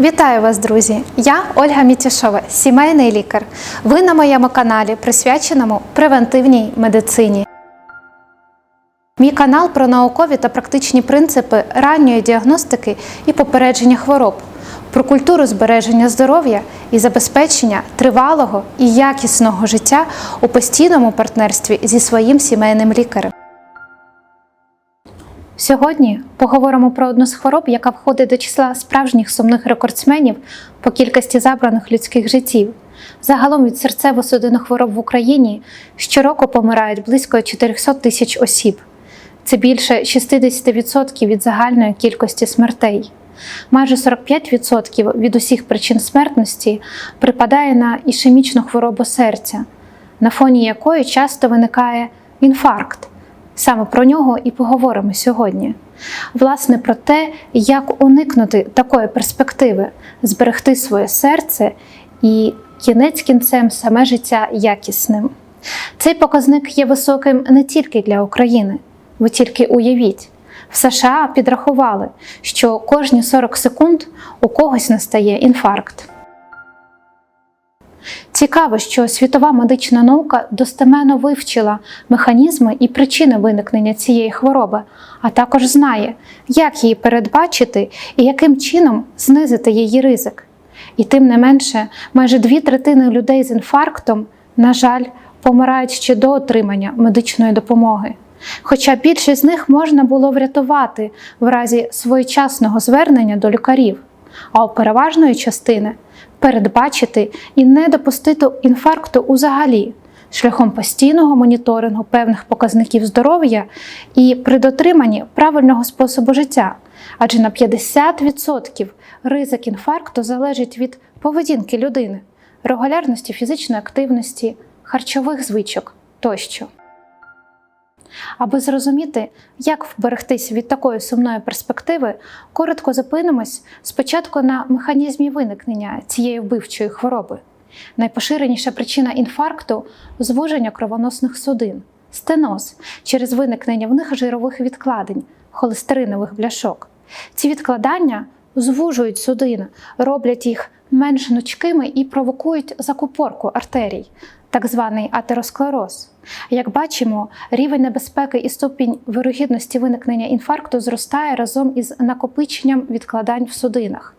Вітаю вас, друзі! Я Ольга Мітяшова, сімейний лікар. Ви на моєму каналі, присвяченому превентивній медицині. Мій канал про наукові та практичні принципи ранньої діагностики і попередження хвороб, про культуру збереження здоров'я і забезпечення тривалого і якісного життя у постійному партнерстві зі своїм сімейним лікарем. Сьогодні поговоримо про одну з хвороб, яка входить до числа справжніх сумних рекордсменів по кількості забраних людських життів. Загалом від серцево-судинних хвороб в Україні щороку помирають близько 400 тисяч осіб. Це більше 60% від загальної кількості смертей. Майже 45% від усіх причин смертності припадає на ішемічну хворобу серця, на фоні якої часто виникає інфаркт. Саме про нього і поговоримо сьогодні. Власне, про те, як уникнути такої перспективи, зберегти своє серце і кінець кінцем саме життя якісним. Цей показник є високим не тільки для України. Ви тільки уявіть, в США підрахували, що кожні 40 секунд у когось настає інфаркт. Цікаво, що світова медична наука достеменно вивчила механізми і причини виникнення цієї хвороби, а також знає, як її передбачити і яким чином знизити її ризик. І тим не менше, майже дві третини людей з інфарктом, на жаль, помирають ще до отримання медичної допомоги. Хоча більшість з них можна було врятувати в разі своєчасного звернення до лікарів, а у переважної частини передбачити і не допустити інфаркту узагалі шляхом постійного моніторингу певних показників здоров'я і при дотриманні правильного способу життя. Адже на 50% ризик інфаркту залежить від поведінки людини, регулярності фізичної активності, харчових звичок тощо. Аби зрозуміти, як вберегтися від такої сумної перспективи, коротко зупинимось спочатку на механізмі виникнення цієї вбивчої хвороби. Найпоширеніша причина інфаркту звуження кровоносних судин, стеноз через виникнення в них жирових відкладень, холестеринових бляшок. Ці відкладання звужують судини, роблять їх менш гнучкими і провокують закупорку артерій, так званий атеросклероз. Як бачимо, рівень небезпеки і ступінь вирогідності виникнення інфаркту зростає разом із накопиченням відкладань в судинах.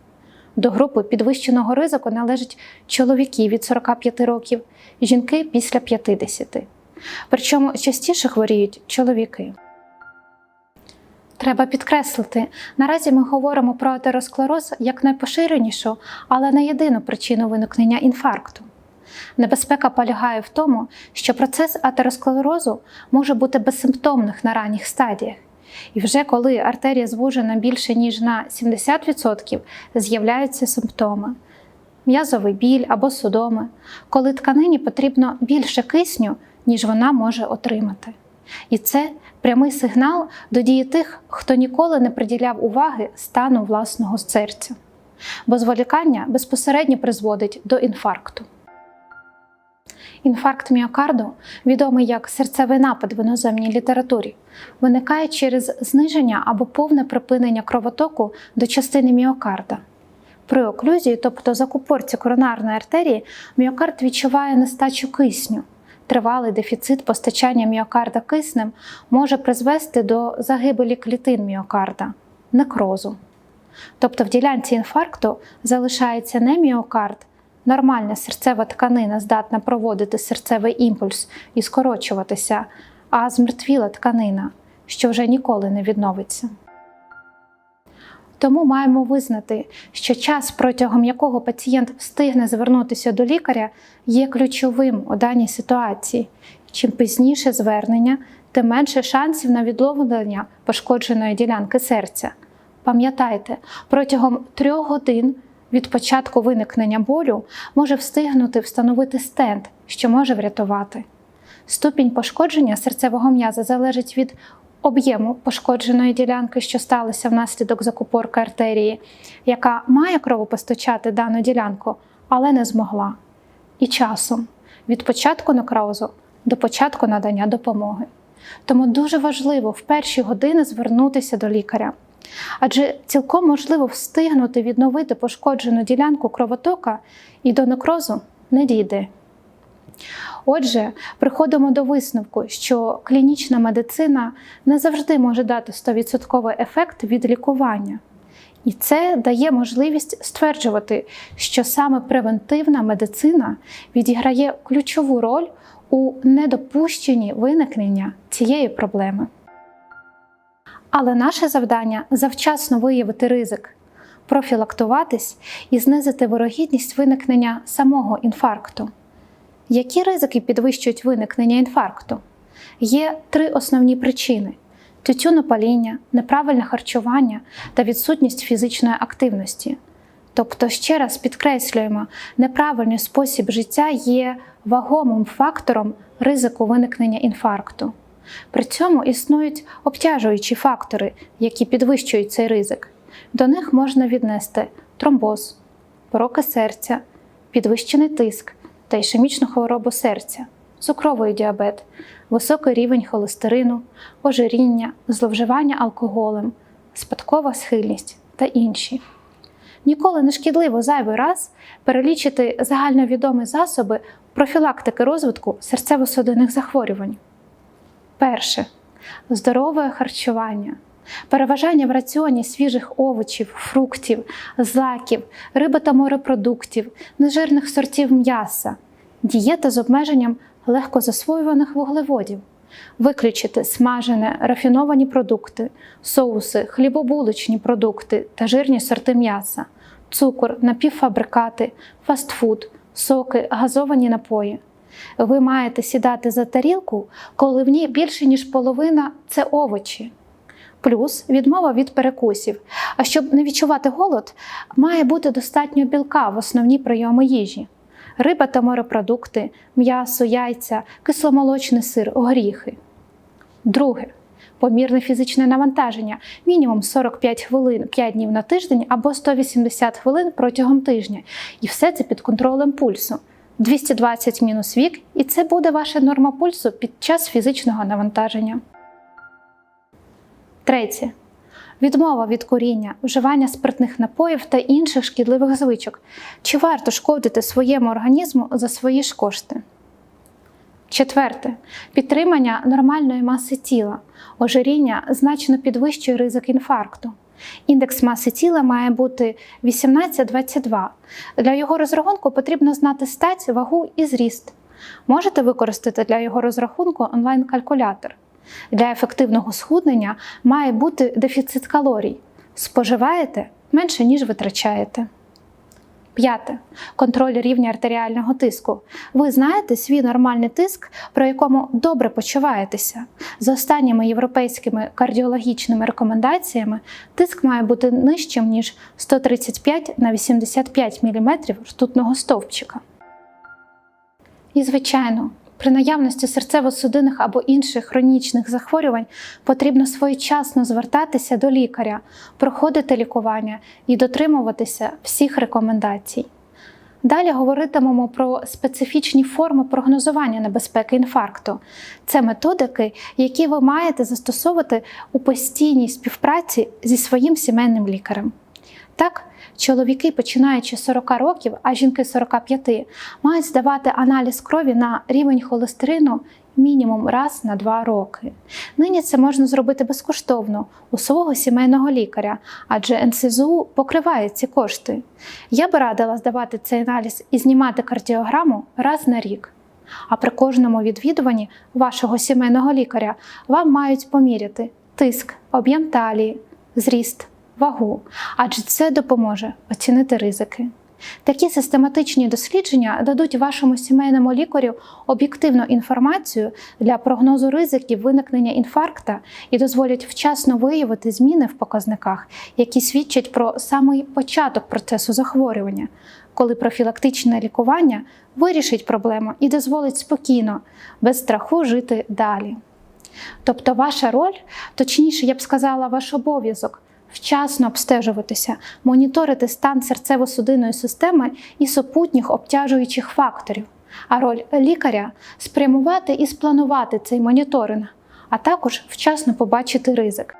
До групи підвищеного ризику належать чоловіки від 45 років, жінки після 50. Причому частіше хворіють чоловіки. Треба підкреслити, наразі ми говоримо про атеросклероз як найпоширенішу, але не єдину причину виникнення інфаркту. Небезпека полягає в тому, що процес атеросклерозу може бути безсимптомних на ранніх стадіях. І вже коли артерія звужена більше ніж на 70%, з'являються симптоми. М'язовий біль або судоми, коли тканині потрібно більше кисню, ніж вона може отримати. І це прямий сигнал до дії тих, хто ніколи не приділяв уваги стану власного серця. Бо зволікання безпосередньо призводить до інфаркту. Інфаркт міокарду, відомий як серцевий напад в іноземній літературі, виникає через зниження або повне припинення кровотоку до частини міокарда. При оклюзії, тобто закупорці коронарної артерії, міокард відчуває нестачу кисню. Тривалий дефіцит постачання міокарда киснем може призвести до загибелі клітин міокарда, некрозу. Тобто в ділянці інфаркту залишається не міокард, нормальна серцева тканина здатна проводити серцевий імпульс і скорочуватися, а змертвіла тканина, що вже ніколи не відновиться. Тому маємо визнати, що час, протягом якого пацієнт встигне звернутися до лікаря, є ключовим у даній ситуації. Чим пізніше звернення, тим менше шансів на відновлення пошкодженої ділянки серця. Пам'ятайте, протягом трьох годин від початку виникнення болю може встигнути встановити стенд, що може врятувати. Ступінь пошкодження серцевого м'яза залежить від об'єму пошкодженої ділянки, що сталося внаслідок закупорки артерії, яка має кровопостачати дану ділянку, але не змогла. І часом від початку некрозу до початку надання допомоги. Тому дуже важливо в перші години звернутися до лікаря. Адже цілком можливо встигнути відновити пошкоджену ділянку кровотока і до некрозу не дійде. Отже, приходимо до висновку, що клінічна медицина не завжди може дати 100% ефект від лікування. І це дає можливість стверджувати, що саме превентивна медицина відіграє ключову роль у недопущенні виникнення цієї проблеми. Але наше завдання завчасно виявити ризик, профілактуватись і знизити вирогідність виникнення самого інфаркту. Які ризики підвищують виникнення інфаркту? Є три основні причини: тютюнопаління, неправильне харчування та відсутність фізичної активності. Тобто, ще раз підкреслюємо, неправильний спосіб життя є вагомим фактором ризику виникнення інфаркту. При цьому існують обтяжуючі фактори, які підвищують цей ризик. До них можна віднести тромбоз, пороки серця, підвищений тиск та ішемічну хворобу серця, цукровий діабет, високий рівень холестерину, ожиріння, зловживання алкоголем, спадкова схильність та інші. Ніколи не шкідливо зайвий раз перелічити загальновідомі засоби профілактики розвитку серцево-судинних захворювань. Перше здорове харчування. Переважання в раціоні свіжих овочів, фруктів, злаків, риби та морепродуктів, нежирних сортів м'яса, дієта з обмеженням легкозасвоюваних вуглеводів, виключити смажене, рафіновані продукти, соуси, хлібобулочні продукти та жирні сорти м'яса, цукор, напівфабрикати, фастфуд, соки, газовані напої. Ви маєте сідати за тарілку, коли в ній більше ніж половина це овочі. Плюс відмова від перекусів. А щоб не відчувати голод, має бути достатньо білка в основні прийоми їжі: риба та морепродукти, м'ясо, яйця, кисломолочний сир, горіхи. Друге. Помірне фізичне навантаження мінімум 45 хвилин 5 днів на тиждень або 180 хвилин протягом тижня. І все це під контролем пульсу. 220 мінус вік, і це буде ваша норма пульсу під час фізичного навантаження. Третє. Відмова від куріння, вживання спиртних напоїв та інших шкідливих звичок. Чи варто шкодити своєму організму за свої ж кошти? Четверте. Підтримання нормальної маси тіла. Ожиріння значно підвищує ризик інфаркту. Індекс маси тіла має бути 18-22. Для його розрахунку потрібно знати стать, вагу і зріст. Можете використати для його розрахунку онлайн-калькулятор. Для ефективного схуднення має бути дефіцит калорій. Споживаєте менше, ніж витрачаєте. П'яте. Контроль рівня артеріального тиску. Ви знаєте свій нормальний тиск, про якому добре почуваєтеся. За останніми європейськими кардіологічними рекомендаціями, тиск має бути нижчим, ніж 135 на 85 мм ртутного стовпчика. І, звичайно, при наявності серцево-судинних або інших хронічних захворювань потрібно своєчасно звертатися до лікаря, проходити лікування і дотримуватися всіх рекомендацій. Далі говоритимемо про специфічні форми прогнозування небезпеки інфаркту. Це методики, які ви маєте застосовувати у постійній співпраці зі своїм сімейним лікарем. Так, чоловіки, починаючи з 40 років, а жінки 45, мають здавати аналіз крові на рівень холестерину мінімум раз на 2 роки. Нині це можна зробити безкоштовно у свого сімейного лікаря, адже НСЗУ покриває ці кошти. Я би радила здавати цей аналіз і знімати кардіограму раз на рік. А при кожному відвідуванні вашого сімейного лікаря вам мають поміряти тиск, об'єм талії, зріст вагу, адже це допоможе оцінити ризики. Такі систематичні дослідження дадуть вашому сімейному лікарю об'єктивну інформацію для прогнозу ризиків виникнення інфаркта і дозволять вчасно виявити зміни в показниках, які свідчать про самий початок процесу захворювання, коли профілактичне лікування вирішить проблему і дозволить спокійно, без страху жити далі. Тобто, ваша роль, точніше, я б сказала, ваш обов'язок вчасно обстежуватися, моніторити стан серцево-судинної системи і супутніх обтяжуючих факторів, а роль лікаря спрямувати і спланувати цей моніторинг, а також вчасно побачити ризик.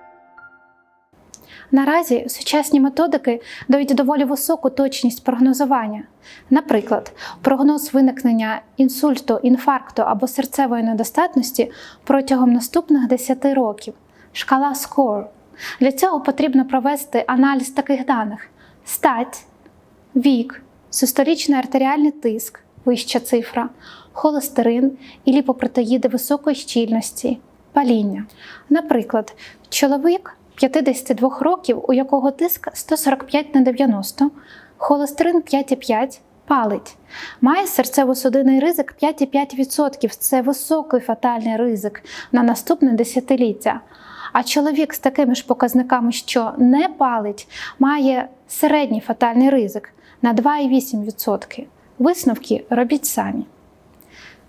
Наразі сучасні методики дають доволі високу точність прогнозування. Наприклад, прогноз виникнення інсульту, інфаркту або серцевої недостатності протягом наступних 10 років шкала SCORE. Для цього потрібно провести аналіз таких даних: стать, вік, систолічний артеріальний тиск, вища цифра, холестерин і ліпопротеїди високої щільності, паління. Наприклад, чоловік 52 років, у якого тиск 145 на 90, холестерин 5,5, палить. Має серцево-судинний ризик 5,5%. Це високий фатальний ризик на наступне десятиліття. А чоловік з такими ж показниками, що не палить, має середній фатальний ризик на 2,8%. Висновки робіть самі.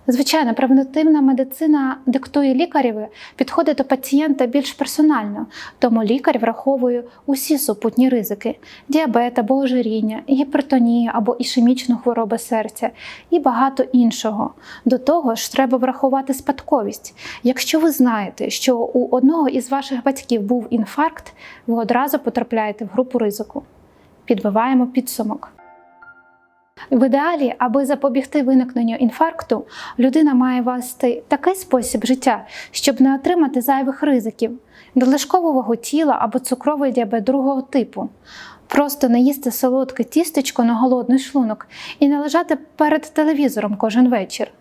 Звичайно, превентивна медицина диктує лікареві підходи до пацієнта більш персонально, тому лікар враховує усі супутні ризики: діабет або ожиріння, гіпертонію або ішемічну хворобу серця і багато іншого. До того ж, треба врахувати спадковість. Якщо ви знаєте, що у одного із ваших батьків був інфаркт, ви одразу потрапляєте в групу ризику. Підбиваємо підсумок. В ідеалі, аби запобігти виникненню інфаркту, людина має вести такий спосіб життя, щоб не отримати зайвих ризиків, надлишкову вагу тіла або цукровий діабет другого типу. Просто не їсти солодке тістечко на голодний шлунок і не лежати перед телевізором кожен вечір.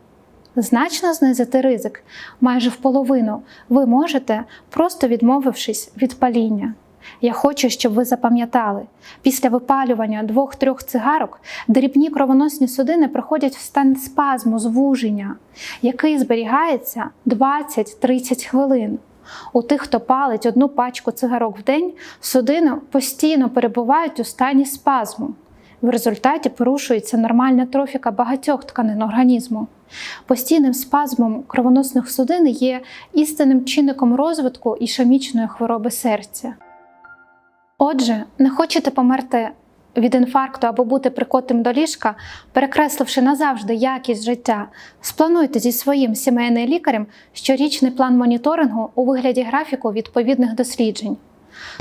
Значно знизити ризик майже в половину ви можете, просто відмовившись від паління. Я хочу, щоб ви запам'ятали, після випалювання двох-трьох цигарок дрібні кровоносні судини приходять в стан спазму, звуження, який зберігається 20-30 хвилин. У тих, хто палить одну пачку цигарок в день, судини постійно перебувають у стані спазму. В результаті порушується нормальна трофіка багатьох тканин організму. Постійним спазмом кровоносних судин є істинним чинником розвитку ішемічної хвороби серця. Отже, не хочете померти від інфаркту або бути прикотим до ліжка, перекресливши назавжди якість життя, сплануйте зі своїм сімейним лікарем щорічний план моніторингу у вигляді графіку відповідних досліджень.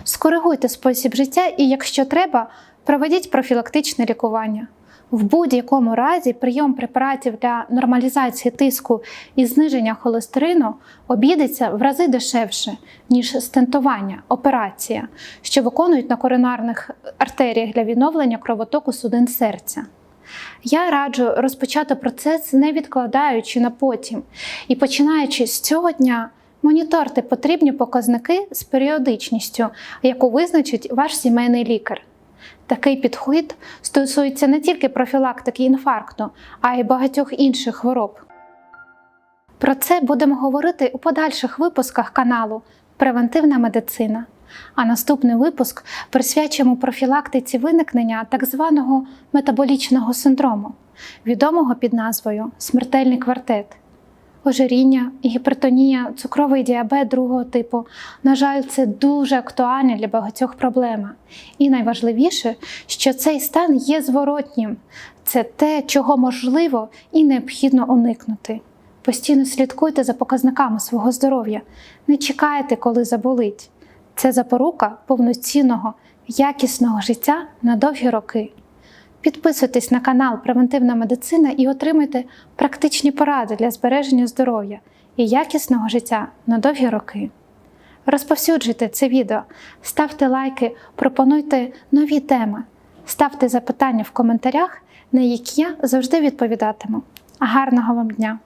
Скоригуйте спосіб життя і, якщо треба, проведіть профілактичне лікування. В будь-якому разі прийом препаратів для нормалізації тиску і зниження холестерину обійдеться в рази дешевше, ніж стентування, операція, що виконують на коронарних артеріях для відновлення кровотоку судин серця. Я раджу розпочати процес, не відкладаючи на потім, і починаючи з цього дня. Моніторте потрібні показники з періодичністю, яку визначить ваш сімейний лікар. Такий підхід стосується не тільки профілактики інфаркту, а й багатьох інших хвороб. Про це будемо говорити у подальших випусках каналу Превентивна медицина. А наступний випуск присвячимо профілактиці виникнення так званого метаболічного синдрому, відомого під назвою Смертельний квартет. Ожиріння, гіпертонія, цукровий діабет другого типу. На жаль, це дуже актуальна для багатьох проблема. І найважливіше, що цей стан є зворотнім. Це те, чого можливо і необхідно уникнути. Постійно слідкуйте за показниками свого здоров'я, не чекайте, коли заболить. Це запорука повноцінного, якісного життя на довгі роки. Підписуйтесь на канал Превентивна медицина і отримайте практичні поради для збереження здоров'я і якісного життя на довгі роки. Розповсюджуйте це відео, ставте лайки, пропонуйте нові теми, ставте запитання в коментарях, на які я завжди відповідатиму. Гарного вам дня!